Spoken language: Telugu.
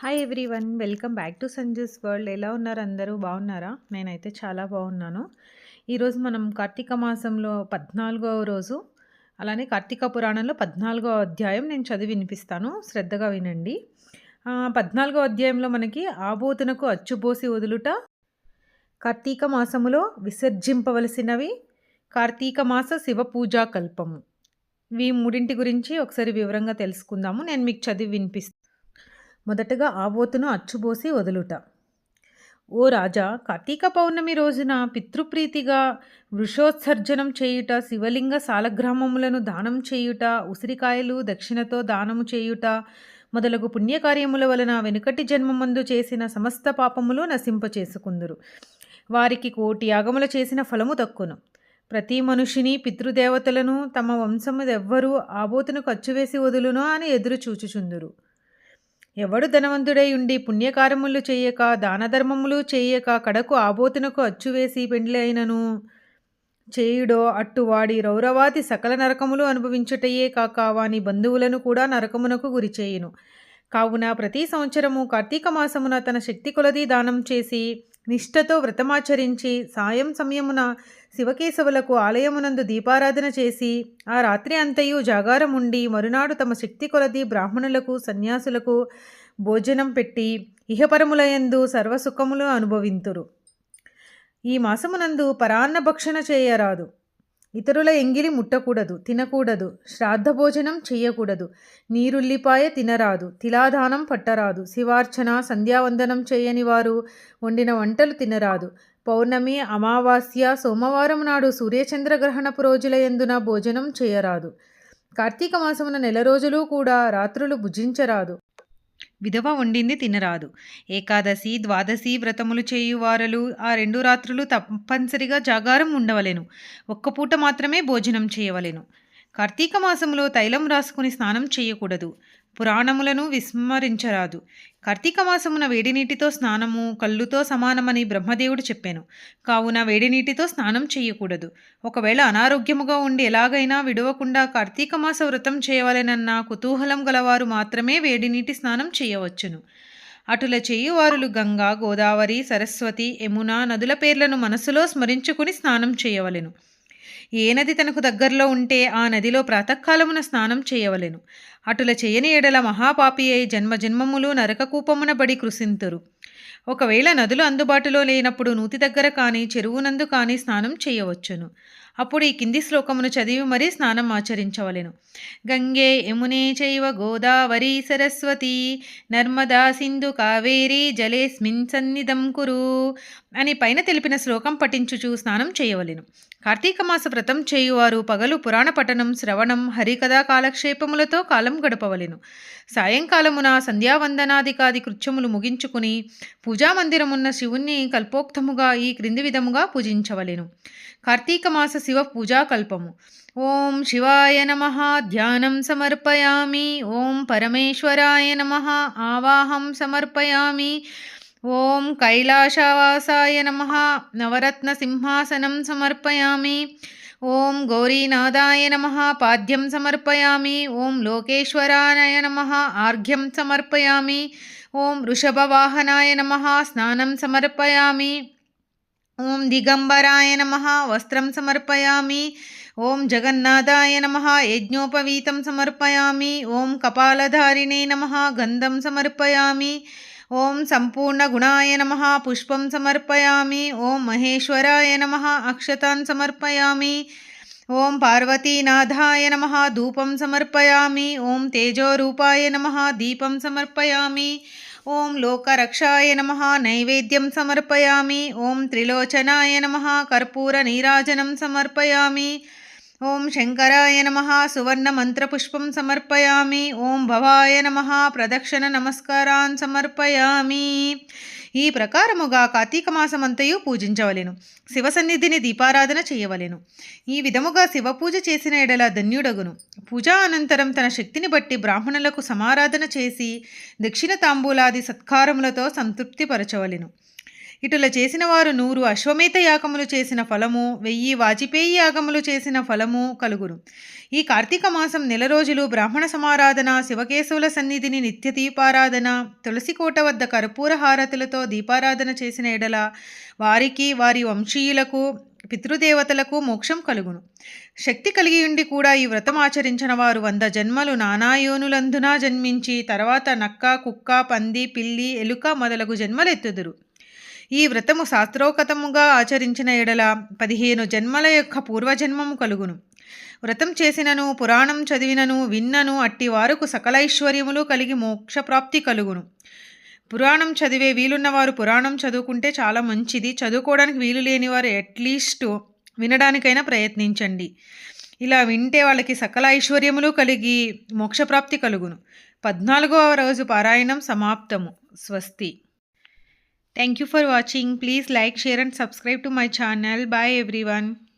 Hi everyone welcome back to Sanju's world ఎలా ఉన్నారు అందరూ? బాగున్నారా? నేనైతే చాలా బాగున్నాను. ఈరోజు మనం కార్తీక మాసంలో పద్నాలుగవ రోజు అలానే కార్తీక పురాణంలో పద్నాలుగో అధ్యాయం నేను చదివి వినిపిస్తాను. శ్రద్ధగా వినండి. పద్నాలుగో అధ్యాయంలో మనకి ఆబోతునకు అచ్చుపోసి వదులుట కార్తీక మాసములో విసర్జింపవలసినవి కార్తీక మాస శివ పూజా కల్పము. ఈ మూడింటి గురించి ఒకసారి వివరంగా తెలుసుకుందాము. నేను మీకు చదివి వినిపిస్తాను మొదటగా ఆబోతును అచ్చుబోసి వదులుట. ఓ రాజా కార్తీక పౌర్ణమి రోజున పితృప్రీతిగా వృషోత్సర్జనం చేయుట శివలింగ సాలగ్రామములను దానం చేయుట ఉసిరికాయలు దక్షిణతో దానము చేయుట మొదలగు పుణ్యకార్యముల వలన వెనుకటి జన్మమందు చేసిన సమస్త పాపములు నశింపచేసుకుందురు. వారికి కోటి యాగముల చేసిన ఫలము దక్కును. ప్రతి మనుషిని పితృదేవతలను తమ వంశము ఎవ్వరూ ఆబోతును ఖర్చువేసి వదులునో అని ఎదురు చూచుచుందురు ఎవడు ధనవంతుడై ఉండి పుణ్యకారములు చేయక దానధర్మములు చేయక కడకు ఆబోతునకు అచ్చువేసి పెండ్లైనను? చేయుడో అట్టువాడి రౌరవాతి సకల నరకములు అనుభవించుటయే కాక వాని బంధువులను కూడా నరకమునకు గురిచేయును కావున ప్రతి సంవత్సరము కార్తీక మాసమున తన శక్తి కొలది దానం చేసి నిష్ఠతో వ్రతమాచరించి సాయం సమయమున శివకేశవులకు ఆలయమునందు దీపారాధన చేసి ఆ రాత్రి అంతయు జాగారం ఉండి మరునాడు తమ శక్తి కొలది బ్రాహ్మణులకు సన్యాసులకు భోజనం పెట్టి ఇహపరములయందు సర్వసుఖములు అనుభవింతురు. ఈ మాసమునందు పరాన్న భక్షణ చేయరాదు. ఇతరుల ఎంగిలి ముట్టకూడదు తినకూడదు శ్రాద్ధ భోజనం చేయకూడదు నీరుల్లిపాయ తినరాదు తిలాదానం పట్టరాదు శివార్చన సంధ్యావందనం చేయని వారు వండిన వంటలు తినరాదు. పౌర్ణమి అమావాస్య సోమవారం నాడు సూర్యచంద్రగ్రహణపు రోజుల ఎందున భోజనం చేయరాదు. కార్తీక మాసమున నెల రోజులు కూడా రాత్రులు భుజించరాదు. విధవ వండింది తినరాదు. ఏకాదశి ద్వాదశి వ్రతములు చేయువారలు ఆ రెండు రాత్రులు తప్పనిసరిగా జాగారం ఉండవలెను. ఒక్క పూట మాత్రమే భోజనం చేయవలెను. కార్తీక మాసంలో తైలం రాసుకుని స్నానం చేయకూడదు. పురాణములను విస్మరించరాదు. కార్తీక మాసమున వేడి నీటితో స్నానము కళ్ళుతో సమానమని బ్రహ్మదేవుడు చెప్పాను. కావున వేడి నీటితో స్నానం చేయకూడదు. ఒకవేళ అనారోగ్యముగా ఉండి ఎలాగైనా విడవకుండా కార్తీక మాస వ్రతం చేయవలెనన్న కుతూహలం గలవారు మాత్రమే వేడినీటి స్నానం చేయవచ్చును. అటుల చేయువారులు గంగా గోదావరి సరస్వతి యమున నదుల పేర్లను మనసులో స్మరించుకుని స్నానం చేయవలెను. ఏ నది తనకు దగ్గరలో ఉంటే ఆ నదిలో ప్రాతకాలమున స్నానం చేయవలెను. అటుల చేయని ఎడల మహాపాపి అయి జన్మ జన్మములు నరకకూపమున బడి కృషింతురు ఒకవేళ నదులు అందుబాటులో లేనప్పుడు నూతి దగ్గర కానీ చెరువునందు కానీ స్నానం చేయవచ్చును. అప్పుడు ఈ కింది శ్లోకమును చదివి మరీ స్నానం ఆచరించవలెను. గంగే యమునే చైవ గోదావరి సరస్వతి నర్మదా సింధు కావేరి జలేస్మిన్ సన్నిధం కురు అని పైన తెలిపిన శ్లోకం పఠించుచు స్నానం చేయవలెను. కార్తీక మాస వ్రతం చేయువారు పగలు పురాణ పఠనం శ్రవణం హరికథా కాలక్షేపములతో కాలం గడపవలెను. సాయంకాలమున సంధ్యావందనాదికాది కృత్యములు ముగించుకుని పూజామందిరమున్న శివుణ్ణి కల్పోక్తముగా ఈ క్రింది విధముగా పూజించవలెను. కార్తీక మాస శివ పూజాకల్పము ఓం శివాయ నమ ధ్యానం సమర్పయామి. ఓం పరమేశ్వరాయ నమ ఆవాహం సమర్పయామి. ఓం కైలాసవాసాయ నమ నవరత్న సింహాసనం సమర్పయామి. ఓం గౌరీనాథాయ నమ. పాద్యం సమర్పయామి. ఓం లోకేశ్వరాయ నమ. ఆర్ఘ్యం సమర్పయామి. ఓం వృషభవాహనాయ నమ. స్నానం సమర్పయామి. ఓం దిగంబరాయ నమ. వస్త్రం సమర్పయామి. ఓం జగన్నాథాయ నమ. యజ్ఞోపవీతం సమర్పయామి. ఓం కపాలధారిణే నమ. గంధం సమర్పయామి. ఓం సంపూర్ణ గుణాయ నమ. పుష్పం సమర్పయామి. ఓం మహేశ్వరాయ నమ. అక్షతాన్ సమర్పయామి. ఓం పార్వతీనాథాయ నమ. ధూపం సమర్పయామి. ఓం తేజోరూపాయ నమ. దీపం సమర్పయామి. ఓం లోకరక్షాయ నమ. నైవేద్యం సమర్పయామి. ఓం త్రిలోచనాయ నమ. కర్పూర నీరాజనం సమర్పయామి. ఓం శంకరాయ నమ సువర్ణమంత్రపుష్పం సమర్పయామి. ఓం భవాయ నమ ప్రదక్షిణ నమస్కారాన్ సమర్పయామి. ఈ ప్రకారముగా కార్తీక మాసమంతయు పూజించవలెను. శివ సన్నిధిని దీపారాధన చేయవలెను. ఈ విధముగా శివపూజ చేసిన ఎడల ధన్యుడగును. పూజా అనంతరం తన శక్తిని బట్టి బ్రాహ్మణులకు సమారాధన చేసి దక్షిణ తాంబూలాది సత్కారములతో సంతృప్తిపరచవలెను. ఇటుల చేసిన వారు నూరు అశ్వమేధ యాగములు చేసిన ఫలము వెయ్యి వాజపేయి యాగములు చేసిన ఫలము కలుగురు. ఈ కార్తీక మాసం నెల రోజులు బ్రాహ్మణ సమారాధన శివకేశవుల సన్నిధిని నిత్య దీపారాధన తులసి కోట వద్ద కర్పూర హారతులతో దీపారాధన చేసిన ఎడల వారికి వారి వంశీయులకు పితృదేవతలకు మోక్షం కలుగును. శక్తి కలిగి ఉండి కూడా ఈ వ్రతం ఆచరించిన వారు వంద జన్మలు నానాయోనులందునా జన్మించి తర్వాత నక్క కుక్క పంది పిల్లి ఎలుక మొదలగు జన్మలెత్తుదురు. ఈ వ్రతము శాస్త్రోకతముగా ఆచరించిన ఎడల పదిహేను జన్మల యొక్క పూర్వజన్మము కలుగును. వ్రతం చేసినను పురాణం చదివినను విన్నను అట్టి వారుకు సకలైశ్వర్యములు కలిగి మోక్షప్రాప్తి కలుగును. పురాణం చదివే వీలున్నవారు పురాణం చదువుకుంటే చాలా మంచిది. చదువుకోవడానికి వీలు లేనివారు అట్లీస్ట్ వినడానికైనా ప్రయత్నించండి. ఇలా వింటే వాళ్ళకి సకల ఐశ్వర్యములు కలిగి మోక్షప్రాప్తి కలుగును. పద్నాలుగవ రోజు పారాయణం సమాప్తము. స్వస్తి. Thank you for watching. Please like, share and subscribe to my channel. Bye everyone.